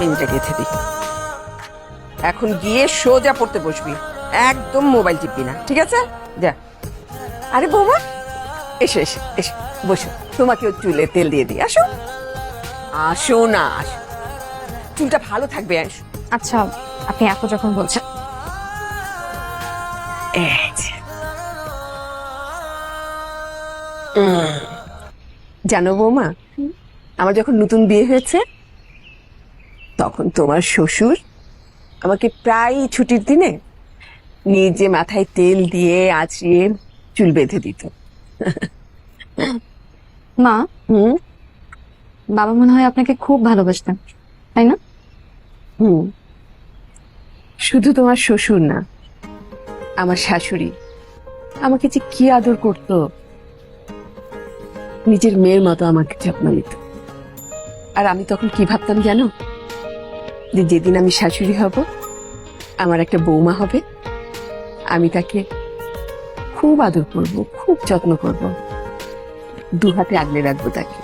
পেনটা গেঁথে দিই। এখন গিয়ে সোজা পড়তে বসবি। একদম মোবাইল টিপবি না ঠিক আছে? যা। আরে বৌমা এসো এসো এসো বসো। তোমাকেও চুলে তেল দিয়ে দিই আসো। আসো না আসো। চুলটা ভালো থাকবে আসো। আচ্ছা আপনি এত যখন বলছেন। জানো বৌমা আমার যখন নতুন বিয়ে হয়েছে তখন তোমার শ্বশুর আমাকে প্রায় ছুটির দিনে নিজে মাথায় তেল দিয়ে আঁচড়িয়ে চুল বেঁধে দিত। মা? হুম? বাবা মনে হয় আপনাকে খুব ভালোবাসতেন তাই না? হুম। শুধু তোমার শ্বশুর না আমার শাশুড়ি। আমাকে যে কি আদর করতো নিজের মেয়ের মতো আমাকে যত্ন নিত আর আমি তখন কি ভাবতাম জানো? যে যেদিন আমি শাশুড়ি হব আমার একটা বৌমা হবে আমি তাকে খুব আদর করব খুব যত্ন করব। দু হাতে আগলে রাখব তাকে।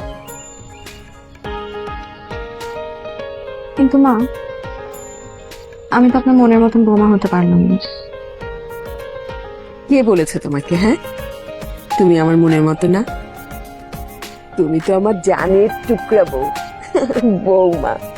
কিন্তু মা আমি তো আপনার মনের মতন বোমা হতে পারলাম না। কে বলেছে তোমাকে হ্যাঁ? তুমি আমার মনের মতো না? তুমি তো আমার জানের টুকরা বউ বৌমা।